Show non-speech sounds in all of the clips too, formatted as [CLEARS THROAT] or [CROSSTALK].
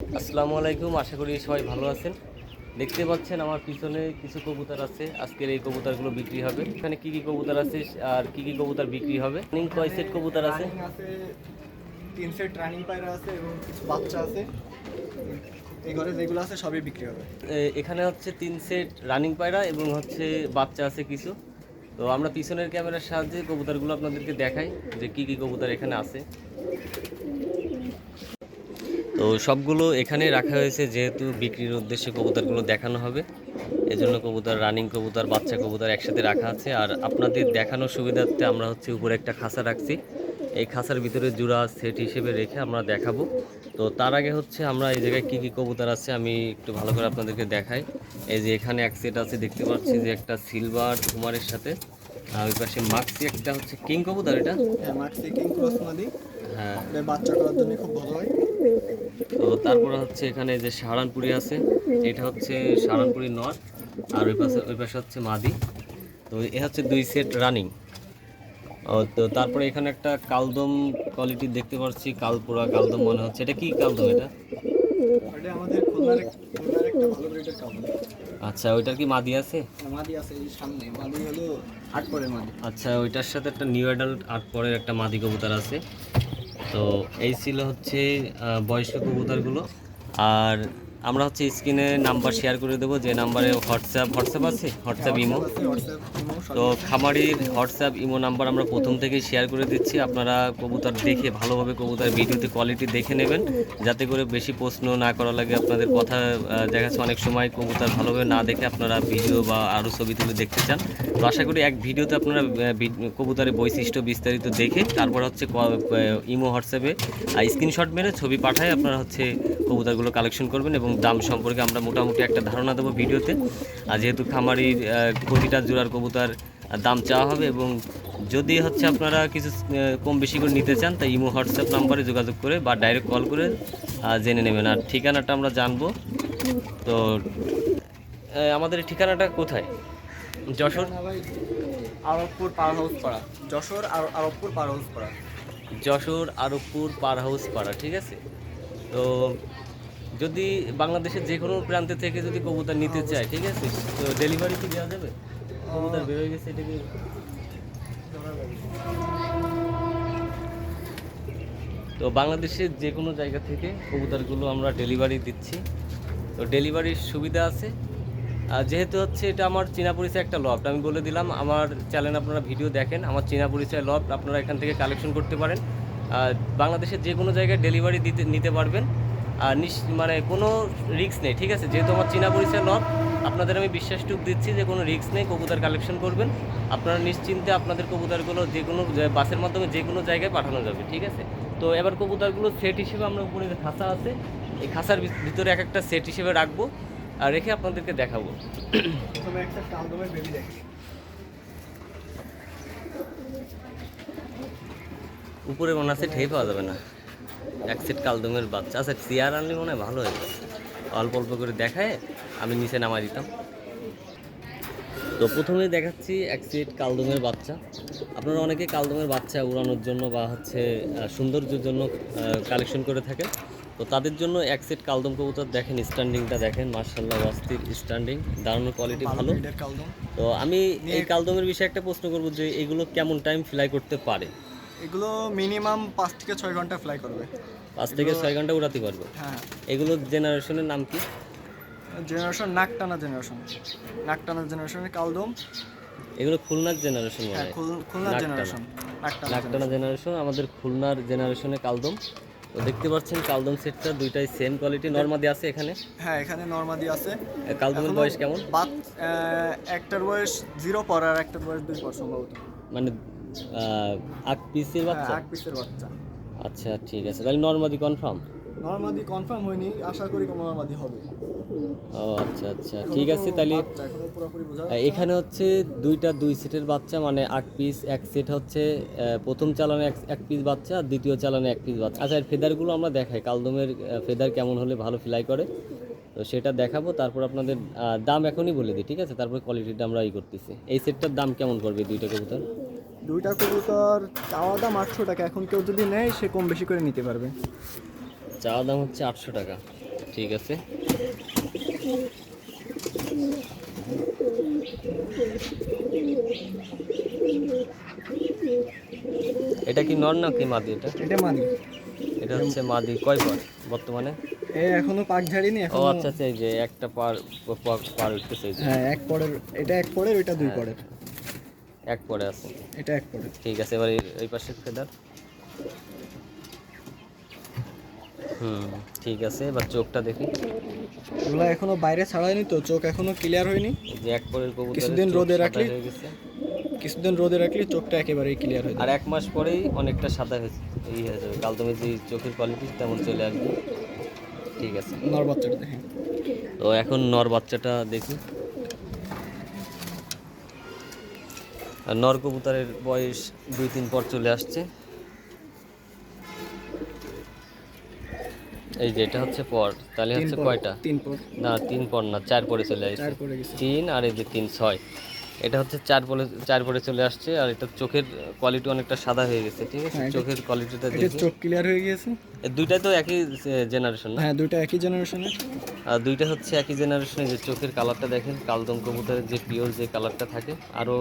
আসসালামু আলাইকুম আশা করি সবাই ভালো আছেন। দেখতে পাচ্ছেন আমার পিছনে কিছু কবুতর আছে। আজকের এই কবুতরগুলো বিক্রি হবে। এখানে কি কি কবুতর আছে আর কি কি কবুতর বিক্রি হবে? রানিং কয় সেট কবুতর আছে? আছে তিন সেট রানিং পায়রা আছে এবং কিছু বাচ্চা আছে। এই ঘরে যেগুলো আছে সবই বিক্রি হবে। এখানে হচ্ছে তিন সেট রানিং পায়রা এবং হচ্ছে বাচ্চা আছে কিছু। তো আমরা পিছনের ক্যামেরার সাহায্যে কবুতরগুলো আপনাদেরকে দেখাই যে কি কি কবুতর এখানে আছে। তো সবগুলো এখানে রাখা হয়েছে যেহেতু বিক্রির উদ্দেশ্যে কবুতরগুলো দেখানো হবে। এজন্য কবুতর, রানিং কবুতর, বাচ্চা কবুতর একসাথে রাখা আছে। আর আপনাদের দেখানোর সুবিধার্থে আমরা হচ্ছে উপরে একটা খাঁচা রাখছি। এই খাঁচার ভিতরে জোড়া সেট হিসেবে রেখে আমরা দেখাবো। তো তার আগে হচ্ছে আমরা এই জায়গায় কী কী কবুতর আছে আমি একটু ভালো করে আপনাদেরকে দেখাই। এই যে এখানে এক সেট আছে, দেখতে পাচ্ছি যে একটা সিলভার কুমারের সাথে, আর ওই পাশে মাক্সি একটা হচ্ছে কিং কবুতর এটা। হ্যাঁ মাক্সি কিং ক্রস মাদি হ্যাঁ। বাচ্চা করার জন্য খুব ভালো হয়। তো তারপরে হচ্ছে এখানে যে সাহারানপুরি আছে এটা হচ্ছে সাহারানপুরি নট আর ওই পাশে ওই পাশে হচ্ছে মাদি। তো এ হচ্ছে দুই সেট রানিং। তো তারপরে এখানে একটা কালদম কোয়ালিটি দেখতে পাচ্ছি কালপুরা কালদম মনে হচ্ছে। এটা কি কালদম এটা? আচ্ছা ওইটার কি মাদি আছে? মাদি আছে সামনে। মাদি হলো আট পরে মাদি। আচ্ছা ওইটার সাথে একটা নিউ অ্যাডাল্ট আট পরের একটা মাদি কবুতর আছে। তো এই ছিল হচ্ছে বয়স্ক কবুতরগুলো। আর আমরা হচ্ছে স্ক্রিনে নাম্বার শেয়ার করে দেবো, যে নাম্বারে হোয়াটসঅ্যাপ হোয়াটসঅ্যাপ আছে? WhatsApp imo. তো খামারির হোয়াটসঅ্যাপ, ইমো নাম্বার আমরা প্রথম থেকেই শেয়ার করে দিচ্ছি। আপনারা কবুতর দেখে, ভালোভাবে কবুতর ভিডিওতে কোয়ালিটি দেখে নেবেন। যাতে করে বেশি প্রশ্ন না করা লাগে, আপনাদের কথা দেখা যাচ্ছে অনেক সময় কবুতর ভালোভাবে না দেখে আপনারা ভিডিও বা আরও ছবি তুলে দেখতে চান। তো আশা করি এক ভিডিওতে আপনারা কবুতরের বৈশিষ্ট্য বিস্তারিত দেখে, তারপর হচ্ছে ইমো হোয়াটসঅ্যাপে স্ক্রিনশট মেরে ছবি পাঠায় আপনারা হচ্ছে কবুতরগুলো কালেকশন করবেন এবং দাম সম্পর্কে আমরা মোটামুটি একটা ধারণা দেবো ভিডিওতে। আর যেহেতু খামারির প্রতিটা জোড়ার কবুতার দাম চাওয়া হবে এবং যদি হচ্ছে আপনারা কিছু কম বেশি করে নিতে চান তাই ইমো হোয়াটসঅ্যাপ নাম্বারে যোগাযোগ করে বা ডাইরেক্ট কল করে জেনে নেবেন। আর ঠিকানাটা আমরা জানব। তো আমাদের ঠিকানাটা কোথায়? যশোর? আরবপুর পার হাউস পাড়া। যশোর আর আরবপুর পার হাউস পাড়া। যশোর আরবপুর পার হাউস পাড়া ঠিক আছে? তো যদি বাংলাদেশের যে কোনো প্রান্তে থেকে যদি কবুতর নিতে চায়, ঠিক আছে? তো ডেলিভারি কি দেওয়া যাবে? কবুতর বের হয়ে গেছে, এটা কি? তো বাংলাদেশের যে কোনো জায়গা থেকে কবুতরগুলো আমরা ডেলিভারি দিচ্ছি। তো ডেলিভারির সুবিধা আছে। আর যেহেতু হচ্ছে এটা আমার চীনা পরিচয় একটা লফট আমি বলে দিলাম, আমার চ্যানেল আপনারা ভিডিও দেখেন, আমার চীনা পরিচয় লফট আপনারা এখান থেকে কালেকশন করতে পারেন। আর বাংলাদেশের যে কোনো জায়গায় ডেলিভারি দিতে, নিতে পারবেন। মানে কোনো রিস্ক নেই ঠিক আছে? যেহেতু আমার চীনা পরিচয় লফট আপনাদের আমি বিশ্বাসটুক দিচ্ছি যে কোনো রিস্ক নেই কবুতর কালেকশন করবেন। আপনারা নিশ্চিন্তে আপনাদের কবুতরগুলো যে কোনো বাসের মাধ্যমে যে কোনো জায়গায় পাঠানো যাবে ঠিক আছে? তো এবার কবুতরগুলো সেট হিসেবে আমরা উপরে যে খাঁচা আছে এই খাঁচার ভিতরে এক একটা সেট হিসেবে রাখব আর রেখে আপনাদেরকে দেখাবো। প্রথমে একটা কালদমের বেবি দেখি। উপরে মনে আছে ঠেয়ে পাওয়া যাবে না। এক সেট কালদমের বাচ্চা। আচ্ছা চেয়ার আনলে মনে হয় ভালো হয়েছে অল্প অল্প করে দেখায় আমি নিচে নামাই দিতাম। তো প্রথমে দেখাচ্ছি এক সেট কালদমের বাচ্চা। আপনারা অনেকে কালদমের বাচ্চা উড়ানোর জন্য বা হচ্ছে সৌন্দর্যের জন্য কালেকশন করে থাকেন। তো তাদের জন্য এক সেট কালদম কবুতর দেখেন স্ট্যান্ডিংটা দেখেন মার্শাল্লাহ অস্থির স্ট্যান্ডিং দাঁড়ানোর কোয়ালিটি ভালো তো আমি এই কালদমের বিষয়ে একটা প্রশ্ন করব যে এগুলো কেমন টাইম ফ্লাই করতে পারে? এগুলো মিনিমাম পাঁচ থেকে ছয় ঘণ্টা ফ্লাই করবে। পাঁচ থেকে ছয় ঘণ্টা উড়াতে পারবে? হ্যাঁ। এগুলো জেনারেশনের নাম কি? জেনারেশন নাকটানা জেনারেশন নাকটানা জেনারেশনের কালদম। এগুলো খুলনার জেনারেশন মনে হ্যাঁ খুলনার জেনারেশন নাকটানা জেনারেশন আমাদের খুলনার জেনারেশনে কালদম। তো দেখতে পাচ্ছেন কালদম সেটটা দুইটাই সেম কোয়ালিটি নর্মাদি আছে এখানে? হ্যাঁ এখানে নর্মাদি আছে। কালদমের বয়স কেমন? বাত একটার বয়স জিরো পর আর একটার বয়স দুই পর সম্ভবত। মানে আট পিসের হ্যাঁ বাচ্চা? আট পিসের বাচ্চা। আচ্ছা ঠিক আছে। তাহলে নর্মাদি কনফার্ম নর্মাদি কনফার্ম হয়নি আশা করি নর্মাদি হবে। ও আচ্ছা আচ্ছা। ঠিক আছে তাহলে এখনও হচ্ছে দুইটা দুই সেটের বাচ্চা মানে আট পিস এক সেট হচ্ছে প্রথম চালানে এক এক পিস বাচ্চা আর দ্বিতীয় চালানে এক পিস বাচ্চা। আচ্ছা ফেদারগুলো আমরা দেখাই। কালদমের ফেদার কেমন হলে ভালো ফ্লাই করে তো সেটা দেখাবো। তারপর আপনাদের দাম এখনই বলে দিই ঠিক আছে? তারপর কোয়ালিটিটা আমরা ই করতেছি। এই সেটটার দাম কেমন করবে দুইটা কবুতর? দুইটা কবুতর চাওয়া দাম আটশো টাকা। এখন কেউ যদি নেয় সে কম বেশি করে নিতে পারবে। চাওয়া দাম হচ্ছে আটশো টাকা। ঠিক আছে। এটা কি নর না কি মাদি এটা? এটা মাদি। এটা হচ্ছে মাদি। কয় পর বর্তমানে? এ এখনও পাক ঝাড়িনি এখন ও আচ্ছা আচ্ছা এই যে একটা পার পার- পার উঠতেছে হ্যাঁ এক পরের এটা এক পরের ওইটা দুই হ্যাঁ। পরের। এক পরে আছে। এটা এক পরের ঠিক আছে এবার এই- পাশে ফেদার হুম ঠিক আছে এবার চোখটা দেখি। ওগুলো এখনও বাইরে ছাড়ায়নি তো চোখ এখনও ক্লিয়ার হয়নি। যে এক পরের কবুতর কিছুদিন রোদে রাখলি- কিছুদিন রোদে রাখলে চোখটা একেবারেই ক্লিয়ার হয়ে আর এক মাস পরেই অনেকটা সাদা হয়েছে এই হয়ে যাবে। কাল তুমি যে চোখের কোয়ালিটি তেমন চলে আসবে। ঠিক আছে। নর বাচ্চাটা দেখেন তো এখন নর বাচ্চাটা দেখি। নর কবুতরের বয়স দুই তিন পর চলে আসছে। এই যে এটা হচ্ছে পর তাহলে হচ্ছে কয়টা? তিন পর। না তিন পর না চার পরে চলে আসছে। তিন আর এই যে তিন ছয়। এটা হচ্ছে চার পরে চার পরে চলে আসছে আর এটা চোখের কোয়ালিটি অনেকটা সাদা হয়ে গেছে ঠিক আছে? হ্যাঁ, চোখের কোয়ালিটিটা দেখি চোখ ক্লিয়ার হয়ে গিয়েছে? এ দুইটাই তো একই জেনারেশন না? হ্যাঁ দুইটা একই জেনারেশনের আর দুইটা হচ্ছে একই জেনারেশনে যে চোখের কালারটা দেখেন কালদম কবুতরের যে পিওর যে কালারটা থাকে আরও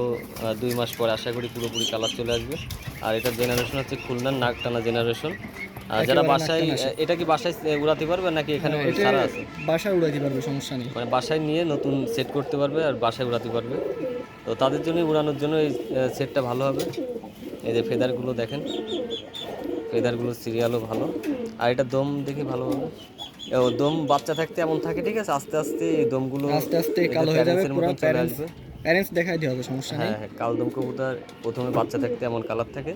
দুই মাস পরে আশা করি পুরোপুরি কালার চলে আসবে। আর এটা জেনারেশন হচ্ছে খুলনার নাক টানা জেনারেশন আর যারা বাসায় এটা কি বাসায় উড়াতে পারবে নাকি এখানে সারা আছে? বাসা উড়াইতে পারবে সমস্যা নেই। মানে বাসায় নিয়ে নতুন সেট করতে পারবে আর বাসায় উড়াতে পারবে। তো তাদের জন্য উড়ানোর জন্য এই সেটটা ভালো হবে। এই যে ফেদারগুলো দেখেন ফেদারগুলো সিরিয়ালও ভালো। আর এটা দম দেখে ভালো হবে। ও দম বাচ্চা থাকতে এমন থাকে ঠিক আছে? আস্তে আস্তে এই দমগুলো আস্তে আস্তে কালো হয়ে যাবে পুরো প্যারেন্টস দেখাই দিয়ে হবে সমস্যা নেই। হ্যাঁ হ্যাঁ কালদম কবুতর প্রথমে বাচ্চা থাকতে এমন কালার থাকে।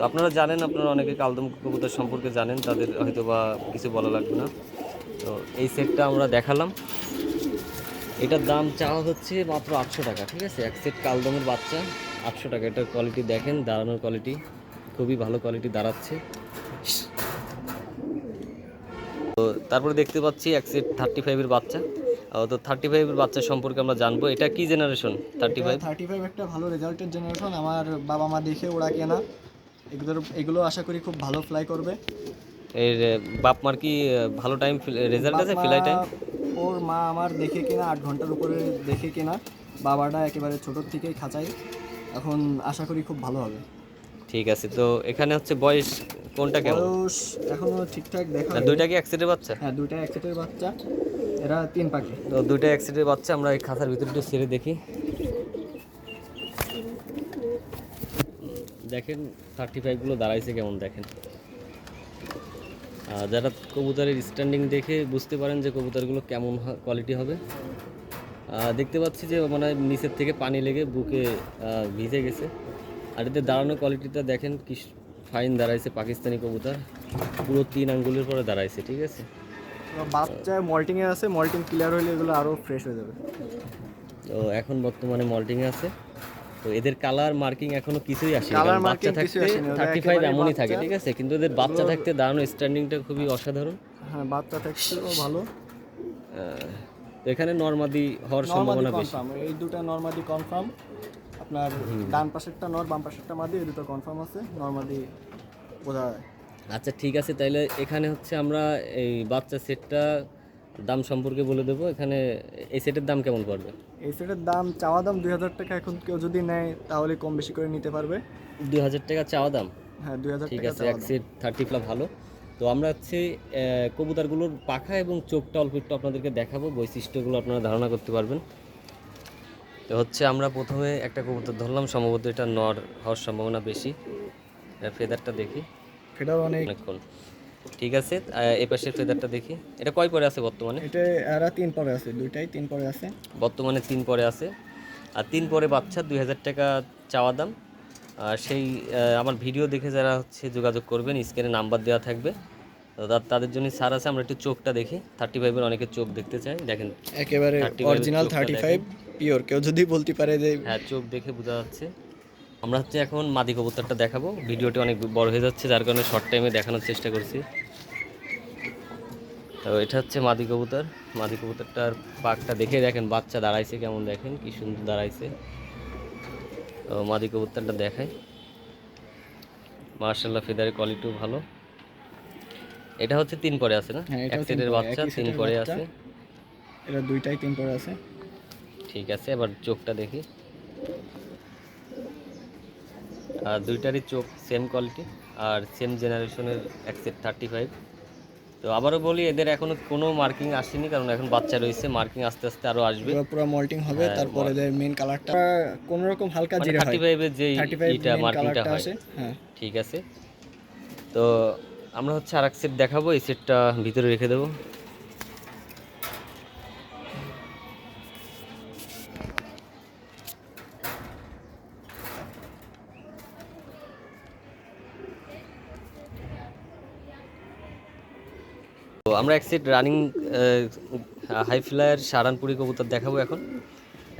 তো আপনারা জানেন আপনারা অনেকে কালদম কবুতর সম্পর্কে জানেন তাদের হয়তো বা কিছু বলা লাগবে না। তো এই সেটটা আমরা দেখালাম। এটার দাম চাওয়া হচ্ছে মাত্র আটশো টাকা ঠিক আছে? এক সেট কালদমের বাচ্চা আটশো টাকা। এটার কোয়ালিটি দেখেন দাঁড়ানোর কোয়ালিটি খুবই ভালো কোয়ালিটি দাঁড়াচ্ছে। তো তারপরে দেখতে পাচ্ছি এক সেট থার্টি ফাইভের বাচ্চা। তো থার্টি ফাইভের বাচ্চা সম্পর্কে আমরা জানব। এটা কি generation thirty five thirty five একটা ভালো রেজাল্টের জেনারেশন আমার বাবা মা দেখে ওরা কেনা। এগুলোর এগুলো আশা করি খুব ভালো ফ্লাই করবে। এর বাপ মার কি ভালো টাইম রেজাল্ট আছে ফ্লাই টাইম ওর মা আমার দেখে কেনা আট ঘণ্টার উপরে দেখে কেনা বাবাটা একেবারে ছোটোর থেকেই খাঁচাই এখন আশা করি খুব ভালো হবে। ঠিক আছে তো এখানে হচ্ছে বয়স কোনটা কেমন? বয়স এখনও ঠিকঠাক দেখা। দুইটা কি অ্যাক্সিডেন্ট বাচ্চা? হ্যাঁ দুইটা একসেটের বাচ্চা এরা তিন পাখি। তো দুইটা অ্যাক্সিডেন্ট বাচ্চা আমরা এই খাঁচার ভিতরে একটু ছেড়ে দেখি। দেখেন থার্টি ফাইভগুলো দাঁড়াইছে কেমন দেখেন? আর যারা কবুতরের স্ট্যান্ডিং দেখে বুঝতে পারেন যে কবুতরগুলো কেমন কোয়ালিটি হবে। দেখতে পাচ্ছি যে মানে নিচের থেকে পানি লেগে বুকে ভিজে গেছে। আর এতে দাঁড়ানো কোয়ালিটিটা দেখেন কি ফাইন দাঁড়াইছে পাকিস্তানি কবুতর। পুরো তিন আঙ্গুলের পরে দাঁড়াইছে ঠিক আছে? বাচ্চায় বাচ্চা মল্টিংয়ে আছে মল্টিং ক্লিয়ার হলে এগুলো আরও ফ্রেশ হয়ে যাবে। তো এখন বর্তমানে মল্টিংয়ে আছে। তো এদের কালার মার্কিং এখনও কিছুই আসেনি। বাচ্চা থাকতে থার্টি ফাইভ এমনই থাকে ঠিক আছে? কিন্তু এদের বাচ্চা থাকতে দাঁড়ানো স্ট্যান্ডিংটা খুবই অসাধারণ। হ্যাঁ বাচ্চা থাকছেও ভালো। এখানে নর্মাদি হওয়ার সম্ভাবনা বেশি। এই দুটো নর্মাদি কনফার্ম আপনার ডান পাশেরটা নর বাম পাশেরটা মাদি এই দুটো কনফার্ম আছে নর্মাদি বোঝা আচ্ছা ঠিক আছে তাইলে এখানে হচ্ছে আমরা এই বাচ্চা সেটটা দাম সম্পর্কে বলে দেবো এখানে এই সেটের দাম কেমন পড়বে? এই সেটের দাম চাওয়া দাম দুই হাজার টাকা এখন কেউ যদি নেয় তাহলে কম বেশি করে নিতে পারবে। দুই হাজার টাকা চাওয়া দাম? হ্যাঁ দুই হাজার ঠিক আছে এক সেট থার্টি প্লাস ভালো। তো আমরা হচ্ছে কবুতরগুলোর পাখা এবং চোখটা অল্প একটু আপনাদেরকে দেখাবো বৈশিষ্ট্যগুলো আপনারা ধারণা করতে পারবেন। তো হচ্ছে আমরা প্রথমে একটা কবুতর ধরলাম সম্ভবত এটা নর হওয়ার সম্ভাবনা বেশি। ফেদারটা দেখি। এটাও অনেক। অনেকক্ষণ। ঠিক আছে? আহ, এ পাশের ফেদারটা দেখি। এটা কয় পরে আছে বর্তমানে? এটা এরা তিন পরে আছে দুইটাই তিন পরে আছে। বর্তমানে তিন পরে আছে। আর তিন পরে বাচ্চা দুই হাজার টাকা চাওয়া দাম। আর সেই আমার ভিডিও দেখে যারা হচ্ছে যোগাযোগ করবেন স্ক্রিনে নাম্বার দেওয়া থাকবে। তাদের জন্য সার আছে আমরা একটু চোখটা দেখি। থার্টি ফাইভের অনেকে চোখ দেখতে চাই দেখেন একেবারে 35 অরিজিনাল থার্টি ফাইভ পিওর কেউ যদি বলতে পারে যে হ্যাঁ চোখ দেখে বোঝা যাচ্ছে। আমরা হচ্ছে এখন মাদি কবুতরটা দেখাবো। ভিডিওটি অনেক বড় হয়ে যাচ্ছে যার কারণে শর্ট টাইমে দেখানোর চেষ্টা করছি। তো এটা হচ্ছে মাদি কবুতর। মাদি কবুতরটার পাকটা দেখে দেখেন বাচ্চা দাঁড়াইছে কেমন দেখেন কি সুন্দর দাঁড়াইছে। তো মাদি কবুতরটা দেখাই। মার্শাল্লাহ ফেদারের কোয়ালিটিও ভালো। এটা হচ্ছে তিন পরে আছে না? হ্যাঁ, এক সেটের বাচ্চা তিন পরে আছে। এটা দুইটাই তিন পরে আছে। ঠিক আছে এবার চোখটা দেখি। আর দুইটারই চোখ সেম কোয়ালিটি আর সেম জেনারেশনের এক সেট থার্টি ফাইভ তো আবারও বলি এদের এখনও কোনো মার্কিং আসেনি কারণ এখন বাচ্চা রয়েছে মার্কিং আস্তে আস্তে আরও আসবে। পুরো মল্টিং হবে তারপরে তারপর এদের মেইন কালারটা কোন রকম হালকা জিরা জিরে হয়। 35 এর যে এটা মার্কিংটা হয়। হ্যাঁ। ঠিক আছে। তো আমরা হচ্ছে আরেক সেট দেখাবো এই সেটটা ভিতরে রেখে দেবো। তো আমরা এক set running high flyer Saharanpuri কবুতর দেখাবো এখন।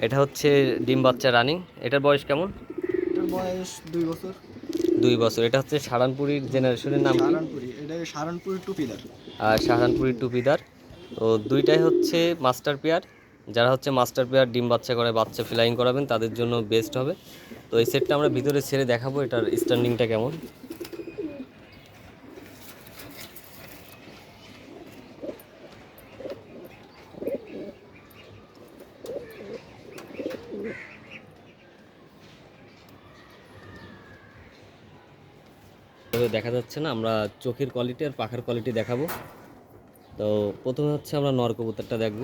এটা হচ্ছে ডিম বাচ্চা রানিং। এটার বয়স কেমন? এটার বয়স দুই বছর। দুই বছর। এটা হচ্ছে সারানপুরির জেনারেশনের নাম সারানপুরি। এটা সারানপুরি টুপিদার আর শাহজাহানপুরি টুপিদার তো দুইটাই হচ্ছে মাস্টার পেয়ার। যারা হচ্ছে মাস্টার পেয়ার ডিম বাচ্চা করে বাচ্চা ফ্লাইং করাবেন তাদের জন্য বেস্ট হবে। তো এই সেটটা আমরা ভিতরে ছেড়ে দেখাবো। এটার স্ট্যান্ডিংটা কেমন? এভাবে দেখা যাচ্ছে না আমরা চোখের কোয়ালিটি আর পাখার কোয়ালিটি দেখাবো। তো প্রথমে হচ্ছে আমরা নর কবুতরটা দেখব।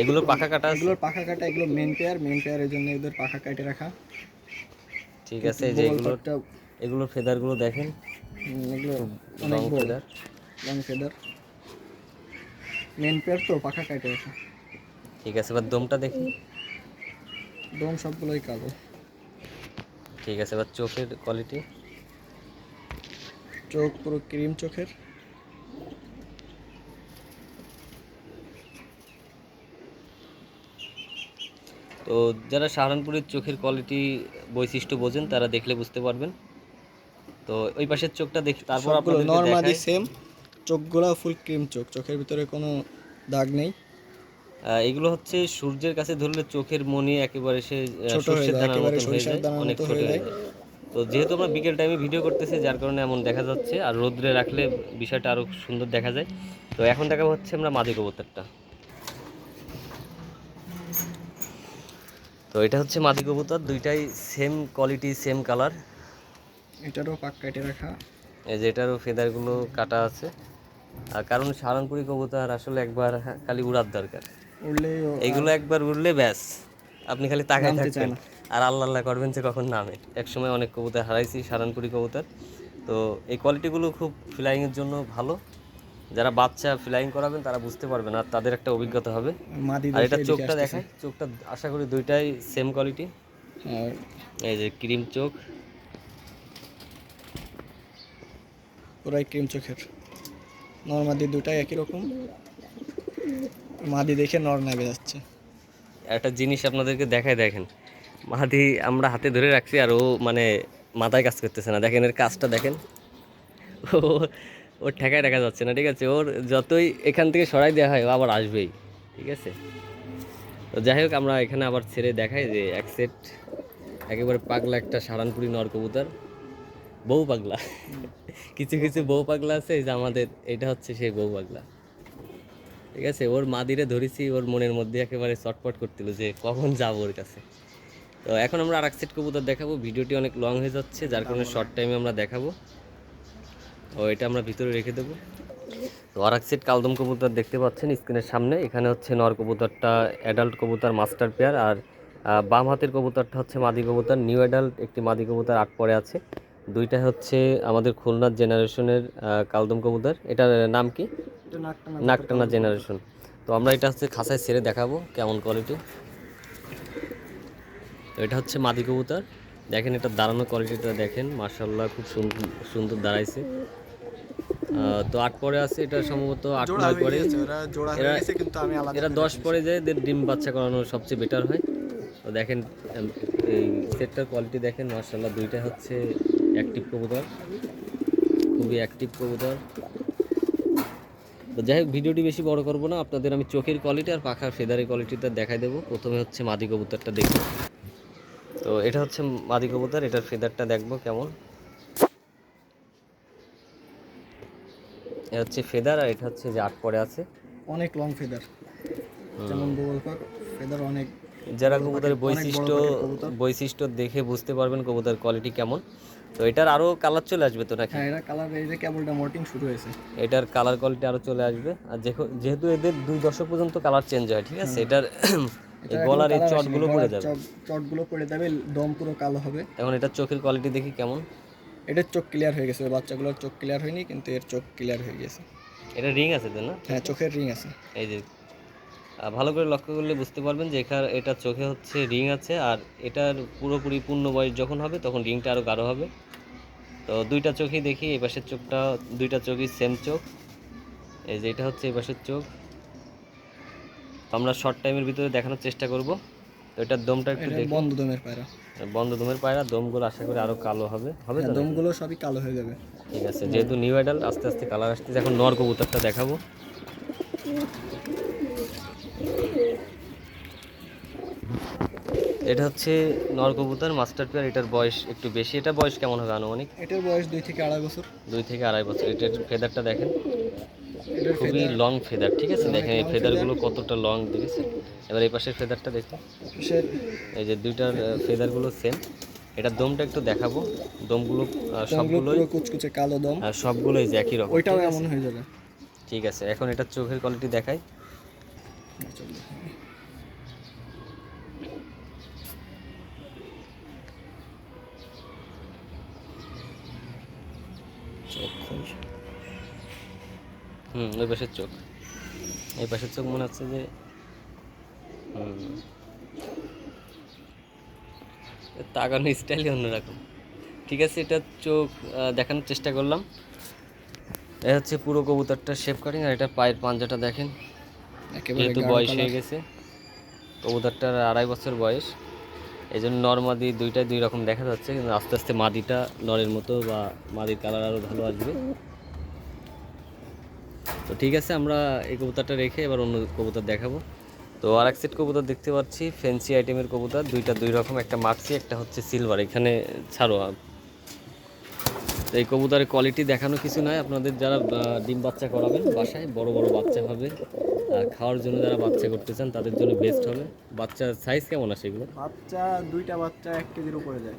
এগুলো পাখা কাটা আছে? এগুলোর পাখা কাটা এগুলো মেন পেয়ার মেন পেয়ারের জন্য এদের পাখা কাটে রাখা। ঠিক আছে এই যে বল এগুলোর ফেদারগুলো দেখেন। এগুলো অনেক feather. Long feather. Main pair তো পাখা কাটে রাখা। ঠিক আছে এবার দমটা দেখি। দম সবগুলোই কালো। ঠিক আছে এবার চোখের কোয়ালিটি চোখ পুরো ক্রিম চোখের। তো যারা সাহারানপুরের চোখের কোয়ালিটি বৈশিষ্ট্য বোঝেন তারা দেখলে বুঝতে পারবেন। তো ওই পাশের চোখটা দেখি তারপর সবগুলো আপনাদেরকে নর্মালি সেম চোখগুলো ফুল ক্রিম চোখ চোখের ভিতরে কোনো দাগ নেই। এগুলো হচ্ছে সূর্যের কাছে ধরলে চোখের মনি একেবারে সে সর্ষের দানার মতন হয়ে যায় অনেক মতো ছোট হয়ে যায়। তো যেহেতু আমরা বিকেল টাইমে ভিডিও করতেছি যার কারণে এমন দেখা যাচ্ছে আর রোদ্রে রাখলে বিষয়টা আরও সুন্দর দেখা যায়। তো এখন দেখা হচ্ছে আমরা মাদি কবুতরটা। তো এটা হচ্ছে মাদি কবুতর দুইটাই সেম কোয়ালিটি সেম কালার এটারও পাক কাটে রাখা। এই যে এটারও ফেদারগুলো কাটা আছে। আর কারণ সারানপুরি কবুতর আসলে একবার খালি উড়ার দরকার। এইগুলো একবার উড়লে ব্যাস। আপনি খালি তাকায় থাকবেন। আর আল্লাহ আল্লাহ করবেন যে কখন নামে। এক সময় অনেক কবুতর হারাইছি সারানপুরি কবুতর। তো এই কোয়ালিটিগুলো খুব ফ্লাইংয়ের জন্য ভালো। যারা বাচ্চা ফ্লাইং করাবেন তারা বুঝতে পারবেন আর তাদের একটা অভিজ্ঞতা হবে। আর এটা চোখটা দেখায় চোখটা আশা করি দুইটাই সেম কোয়ালিটি। এই যে ক্রিম চোখ। পুরাই ক্রিম চোখের। নর মাদি দুটাই একই রকম। মাদি দেখে নর নামে যাচ্ছে। একটা জিনিস আপনাদেরকে দেখায় দেখেন। মাহাদি আমরা হাতে ধরে রাখছি আর ও মানে মাথায় কাজ করতেছে না। দেখেন এর কাজটা দেখেন। ও ওর ঠেকায় দেখা যাচ্ছে না ঠিক আছে? ওর যতই এখান থেকে সরাই দেওয়া হয় ও আবার আসবেই ঠিক আছে? তো যাই হোক আমরা এখানে আবার ছেড়ে দেখাই যে এক সেট একেবারে পাগলা একটা সারানপুরি নর কবুতর। বউ পাগলা। কিছু কিছু বউ পাগলা আছে যে আমাদের এটা হচ্ছে সেই বউ পাগলা। ঠিক আছে? ওর মাদিরে ধরেছি ওর মনের মধ্যে একেবারে চটপট করছিল যে কখন যাব ওর কাছে। তো এখন আমরা আর এক সেট কবুতর দেখাবো। ভিডিওটি অনেক লং হয়ে যাচ্ছে যার কারণে শর্ট টাইমে আমরা দেখাবো। ও এটা আমরা ভিতরে রেখে দেবো। তো আর এক সেট কালদম কবুতর দেখতে পাচ্ছেন স্ক্রিনের সামনে। এখানে হচ্ছে নর কবুতরটা অ্যাডাল্ট কবুতর মাস্টার পেয়ার আর বাম হাতের কবুতরটা হচ্ছে মাদি কবুতর নিউ অ্যাডাল্ট একটি মাদি কবুতর আট পরে আছে। দুইটা হচ্ছে আমাদের খুলনার জেনারেশনের কালদম কবুতর। এটার নাম কি? নাকটানা জেনারেশন। তো আমরা এটা হচ্ছে খাসায় ছেড়ে দেখাবো কেমন কোয়ালিটি তো এটা হচ্ছে মাদি কবুতর। দেখেন এটা দাঁড়ানো কোয়ালিটিটা দেখেন মার্শাল্লাহ খুব সুন্দর সুন্দর দাঁড়াইছে। তো আট পরে আছে এটা সম্ভবত আট নয় পরে। এরা দশ পরে যায় এদের ডিম বাচ্চা করানো সবচেয়ে বেটার হয়। তো দেখেন এই সেটটার কোয়ালিটি দেখেন মার্শাল্লাহ দুইটা হচ্ছে অ্যাক্টিভ কবুতর। খুবই অ্যাক্টিভ কবুতর। যাই হোক ভিডিওটি বেশি বড় করব না। আপনাদের আমি চোখের কোয়ালিটি আর পাখার ফেদারের কোয়ালিটিটা দেখাই দেবো। প্রথমে হচ্ছে মাদি কবুতরটা দেখব। তো এটা হচ্ছে মাদি কবুতর এটার ফেদারটা দেখব কেমন। এটা হচ্ছে ফেদার আর এটা হচ্ছে যে আট পরে আছে। অনেক লং ফেদার যেমন ফেদার অনেক যারা কবুতরের বৈশিষ্ট্য বৈশিষ্ট্য দেখে বুঝতে পারবেন কবুতরের কোয়ালিটি কেমন। তো এটার আরও কালার চলে আসবে তো নাকি? হ্যাঁ এটা কালার এই যে কেবলটা মর্টিং শুরু হয়েছে। এটার কালার কোয়ালিটি আরও চলে আসবে। আর যেহেতু- এদের দুই দশক পর্যন্ত কালার চেঞ্জ হয় ঠিক আছে? এটার এই গলার এই চটগুলো পড়ে যাবে। চটগুলো পড়ে যাবে দম পুরো কালো হবে। এখন এটার চোখের কোয়ালিটি দেখি কেমন? এটার চোখ ক্লিয়ার হয়ে গেছে বাচ্চাগুলোর চোখ ক্লিয়ার হয়নি কিন্তু এর চোখ ক্লিয়ার হয়ে গেছে। এটা রিং আছে তো না? হ্যাঁ চোখের রিং আছে। এই যে ভালো করে লক্ষ্য করলে বুঝতে পারবেন যে এখানে এটা চোখে হচ্ছে রিং আছে আর এটার পুরোপুরি পূর্ণ বয়স যখন হবে তখন রিংটা আরও গাঢ় হবে। তো দুইটা চোখেই দেখি এই পাশের চোখটা দুইটা চোখই সেম চোখ। এই যে এটা হচ্ছে এই পাশের চোখ। তো আমরা শর্ট টাইমের ভিতরে দেখানোর চেষ্টা করব। তো এটার দমটা একটু দেখি। বন্ধ দমের পায়রা। বন্ধ দমের পায়রা দমগুলো আশা করি আরও কালো হবে। হবে তো হ্যাঁ, দমগুলো সবই কালো হয়ে যাবে। ঠিক আছে যেহেতু নিউ আইডাল আস্তে আস্তে কালার আসতেছে। এখন নর কবুতরটা দেখাবো। এটা হচ্ছে নর কবুতর মাস্টার পেয়ার এটার বয়স একটু বেশি। এটা বয়স কেমন হবে আনুমানিক? এটার বয়স দুই থেকে আড়াই বছর। দুই থেকে আড়াই বছর। এটার ফেদারটা দেখেন। খুবই লং ফেদার ঠিক আছে? দেখেন এই ফেদারগুলো কতটা লং দেখেছেন এবার এই পাশের ফেদারটা দেখুন। এই যে দুইটার ফেদারগুলো সেম এটার দমটা একটু দেখাবো। দমগুলো সবগুলোই কুচকুচে কালো দম। আহ, সবগুলোই যে একই রকম ওইটাও এমন হয়ে যাবে। ঠিক আছে এখন এটা চোখের কোয়ালিটি দেখাই। হুম ওই পাশের চোখ। এই পাশের চোখ মনে হচ্ছে যে তাকানো স্টাইলই অন্যরকম। ঠিক আছে, এটা চোখ দেখানোর চেষ্টা করলাম। এ হচ্ছে পুরো কবুতরটা শেপ কাটিং আর এটা পায়ের পাঞ্জাটা দেখেন। যেহেতু বয়স হয়ে গেছে কবুতরটার আড়াই বছর বয়স। এই জন্য নর মাদি দুইটাই দুই রকম দেখা যাচ্ছে কিন্তু আস্তে আস্তে মাদিটা নরের মতো বা মাদির কালার আরও ভালো আসবে। তো ঠিক আছে আমরা এই কবুতরটা রেখে এবার অন্য কবুতর দেখাবো। তো আর এক সেট কবুতর দেখতে পাচ্ছি ফ্যান্সি আইটেমের কবুতর দুইটা দুই রকম একটা মাক্সি একটা হচ্ছে সিলভার এখানে ছাড়ো তো এই কবুতরের কোয়ালিটি দেখানো কিছু নয় আপনাদের যারা ডিম বাচ্চা করাবেন বাসায় বড় বড় বাচ্চা হবে। আর খাওয়ার জন্য যারা বাচ্চা করতে চান তাদের জন্য বেস্ট হবে। বাচ্চার সাইজ কেমন আসে এগুলো? বাচ্চা দুইটা বাচ্চা এক কেজির উপরে যায়।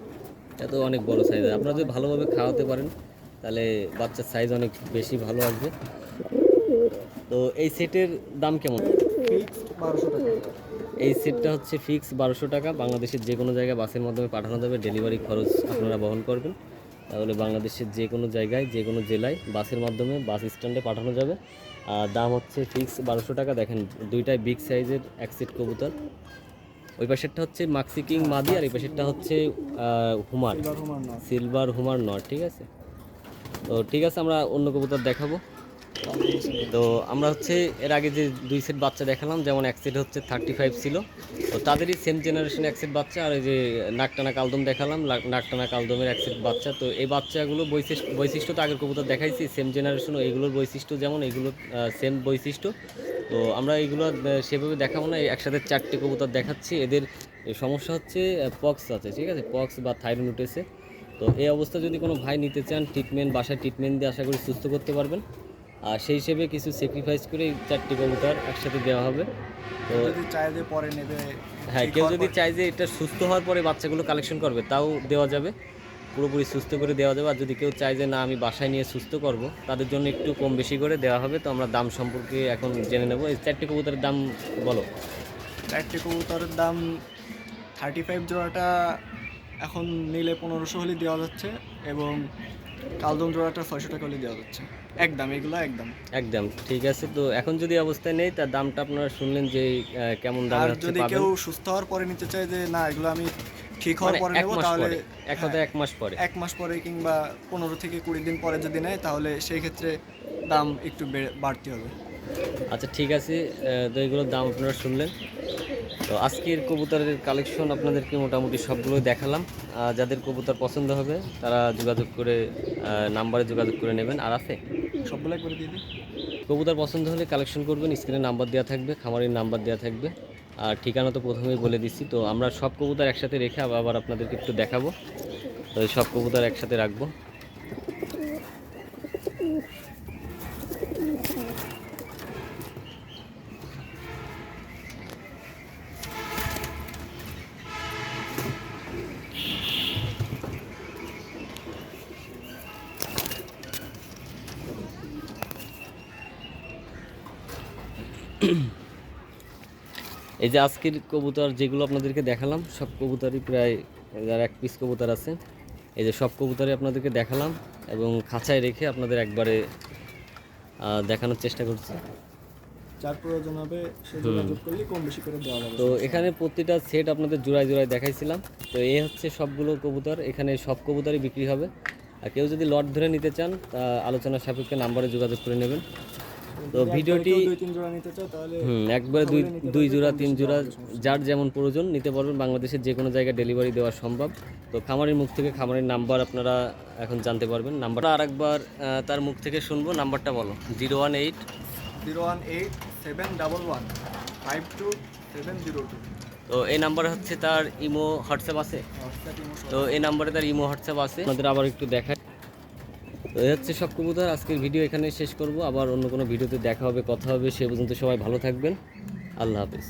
এটা তো অনেক বড় সাইজ আপনারা যদি ভালোভাবে খাওয়াতে পারেন তাহলে বাচ্চার সাইজ অনেক বেশি ভালো আসবে। তো এই সেটের দাম কেমন? ফিক্স বারোশো টাকা। এই সেটটা হচ্ছে ফিক্স বারোশো টাকা। বাংলাদেশের যে কোনো জায়গায় বাসের মাধ্যমে পাঠানো যাবে। ডেলিভারি খরচ আপনারা বহন করবেন। তাহলে বাংলাদেশের যে কোনো জায়গায় যে কোনো জেলায় বাসের মাধ্যমে বাস স্ট্যান্ডে পাঠানো যাবে। আর দাম হচ্ছে ফিক্স বারোশো টাকা। দেখেন দুইটাই বিগ সাইজের এক সেট কবুতর। ওই পাশেরটা হচ্ছে মাক্সি কিং মাদি আর এই পাশেরটা হচ্ছে হুমার সিলভার হুমার নট ঠিক আছে? তো ঠিক আছে আমরা অন্য কবুতর দেখাবো। তো আমরা হচ্ছে এর আগে যে দুই সেট বাচ্চা দেখালাম, যেমন এক সেট হচ্ছে থার্টি ফাইভ ছিল। তো তাদেরই সেম জেনারেশন এক সেট বাচ্চা, আর ওই যে নাকটানা কালদম দেখালাম নাকটানা কালদমের এক সেট বাচ্চা। তো এই বাচ্চাগুলো বৈশিষ্ট্য বৈশিষ্ট্য তো আগের কবুতর দেখাইছি সেম জেনারেশন এইগুলোর বৈশিষ্ট্য যেমন এগুলোর সেম বৈশিষ্ট্য। তো আমরা এইগুলো সেভাবে দেখাবো না একসাথে চারটে কবুতর দেখাচ্ছি। এদের সমস্যা হচ্ছে পক্স আছে, ঠিক আছে? পক্স বা থাইরয়েড উঠেছে তো এই অবস্থা যদি কোনো ভাই নিতে চান ট্রিটমেন্ট বাসায় ট্রিটমেন্ট দিয়ে আশা করি সুস্থ করতে পারবেন। আর সেই হিসেবে কিছু স্যাক্রিফাইস করে এই চারটি কবুতর একসাথে দেওয়া হবে। তো যদি চায় যে পরে নেবে হ্যাঁ কেউ যদি চায় যে এটা সুস্থ হওয়ার পরে বাচ্চাগুলো কালেকশন করবে তাও দেওয়া যাবে। পুরোপুরি সুস্থ করে দেওয়া যাবে। আর যদি কেউ চায় যে না আমি বাসায় নিয়ে সুস্থ করব তাদের জন্য একটু কম বেশি করে দেওয়া হবে। তো আমরা দাম সম্পর্কে এখন জেনে নেব। এই চারটি কবুতরের দাম বলো। চারটে কবুতরের দাম থার্টি ফাইভ জোড়াটা এখন নিলে পনেরোশো হলে দেওয়া যাচ্ছে এবং কালদম জোড়াটা ছয়শো টাকা হলে দেওয়া যাচ্ছে। একদম এগুলো একদম। একদম ঠিক আছে। তো এখন যদি এই অবস্থায় নেই তার দামটা আপনারা শুনলেন যে কেমন আর দামে যদি কেউ সুস্থ হওয়ার পরে নিতে চায় যে না এগুলো আমি ঠিক হওয়ার মানে পরে নেব তাহলে এক কথা হ্যাঁ, এক মাস পরে। এক মাস পরে কিংবা পনেরো থেকে কুড়ি দিন পরে যদি নেয় তাহলে সেই ক্ষেত্রে দাম একটু বেড়ে- বাড়তি হবে। আচ্ছা ঠিক আছে। তো এগুলোর দাম আপনারা শুনলেন। তো আজকের কবুতরের কালেকশন আপনাদেরকে মোটামুটি সবগুলোই দেখালাম। যাদের কবুতর পছন্দ হবে তারা যোগাযোগ করে নাম্বারে যোগাযোগ করে নেবেন। আর আছে? সবগুলো করে দিয়ে দিই। কবুতর পছন্দ হলে কালেকশন করবেন স্ক্রিনে নাম্বার দেওয়া থাকবে, খামারের নাম্বার দেওয়া থাকবে। আর ঠিকানা তো প্রথমেই বলে দিচ্ছি, তো আমরা সব কবুতর একসাথে রেখে আবার আপনাদেরকে একটু দেখাবো। তো সব কবুতর একসাথে রাখব। [CLEARS THROAT] এই যে আজকের কবুতর যেগুলো আপনাদেরকে দেখালাম সব কবুতরই প্রায় যার এক পিস কবুতর আছে। এই যে সব কবুতরই আপনাদেরকে দেখালাম এবং খাঁচায় রেখে আপনাদের একবারে দেখানোর চেষ্টা করছি। যার প্রয়োজন হবে সে যোগাযোগ করলে কম বেশি করে দেওয়া যাবে। তো এখানে প্রতিটা সেট আপনাদের জোড়ায় জোড়ায় দেখাইছিলাম। তো এই হচ্ছে সবগুলো কবুতর এখানে সব কবুতরই বিক্রি হবে। আর কেউ যদি লট ধরে নিতে চান তা আলোচনা সাপেক্ষে নাম্বারে যোগাযোগ করে নেবেন। তো ভিডিওটি হুম একবারে দুই দুই জোড়া তিন জোড়া যার যেমন প্রয়োজন নিতে পারবেন। বাংলাদেশের যে কোনো জায়গায় ডেলিভারি দেওয়া সম্ভব। তো খামারের মুখ থেকে খামারের নাম্বার আপনারা এখন জানতে পারবেন। নাম্বারটা আরেকবার তার মুখ থেকে শুনব। নাম্বারটা বলো zero one eight. Zero one eight seven double one five two seven zero two. তো এই নাম্বার হচ্ছে তার ইমো হোয়াটসঅ্যাপ আছে? তো এই নাম্বারে তার ইমো হোয়াটসঅ্যাপ আছে। আপনাদের আবার একটু দেখায় তো হচ্ছে সব কবুতর। আজকের ভিডিও এখানে শেষ করব। আবার অন্য কোনো ভিডিওতে দেখা হবে, কথা হবে, সে পর্যন্ত সবাই ভালো থাকবেন। আল্লাহ হাফিজ।